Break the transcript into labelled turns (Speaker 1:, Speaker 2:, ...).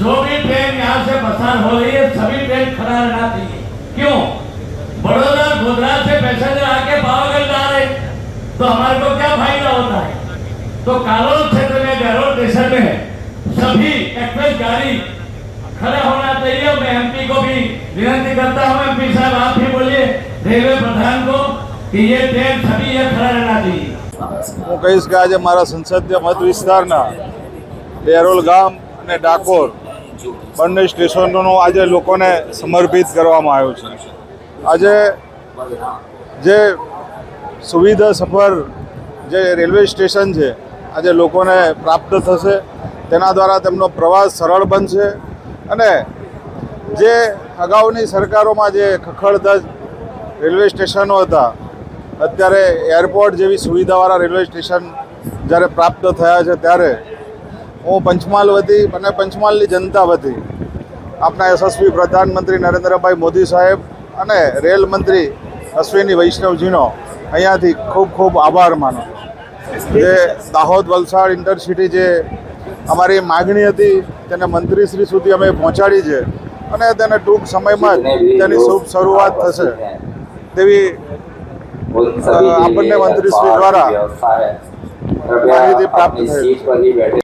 Speaker 1: जो भी ट्रेन यहाँ से पसार हो रही है सभी ट्रेन खड़ा रहना चाहिए क्यों बड़ौदा गोधरा से पैसेंजर आके पावागढ़ जा रहे हैं, तो हमारे को क्या फायदा होता है तो कालोल क्षेत्र में गहलोत स्टेशन में सभी एक्सप्रेस गाड़ी खड़ा होना चाहिए और मैं एमपी को भी विनती करता हूँ एमपी साहब आप भी बोलिए रेलवे प्रधान को कि ये ट्रेन सभी ये खड़ा रहना चाहिए
Speaker 2: હું કહીશ કે આજે મારા સંસદીય મત વિસ્તારના બેરોલ ગામ અને ડાકોર બંને સ્ટેશનોનું આજે લોકોને સમર્પિત કરવામાં આવ્યું છે. આજે જે સુવિધા સફર જે રેલવે સ્ટેશન છે, આજે લોકોને પ્રાપ્ત થશે. તેના દ્વારા તેમનો પ્રવાસ સરળ બનશે અને જે અગાઉની સરકારોમાં જે ખખડધજ રેલવે સ્ટેશનો હતા, અત્યારે એરપોર્ટ જેવી સુવિધાવાળા રેલવે સ્ટેશન જ્યારે પ્રાપ્ત થયા છે, ત્યારે હું પંચમહાલ વતી અને પંચમહાલની જનતા વતી આપણા યશસ્વી પ્રધાનમંત્રી નરેન્દ્રભાઈ મોદી સાહેબ અને રેલ મંત્રી અશ્વિની વૈષ્ણવજીનો અહીંયાથી ખૂબ ખૂબ આભાર માનો. જે દાહોદ વલસાડ ઇન્ટરસિટી જે અમારી માગણી હતી તેને મંત્રીશ્રી સુધી અમે પહોંચાડી છે અને તેને ટૂંક સમયમાં જ તેની શુભ શરૂઆત થશે. તેવી
Speaker 3: આપણને મંત્રીશ્રી દ્વારા
Speaker 2: માહિતી પ્રાપ્ત
Speaker 3: પ્રાપ્ત થઈ.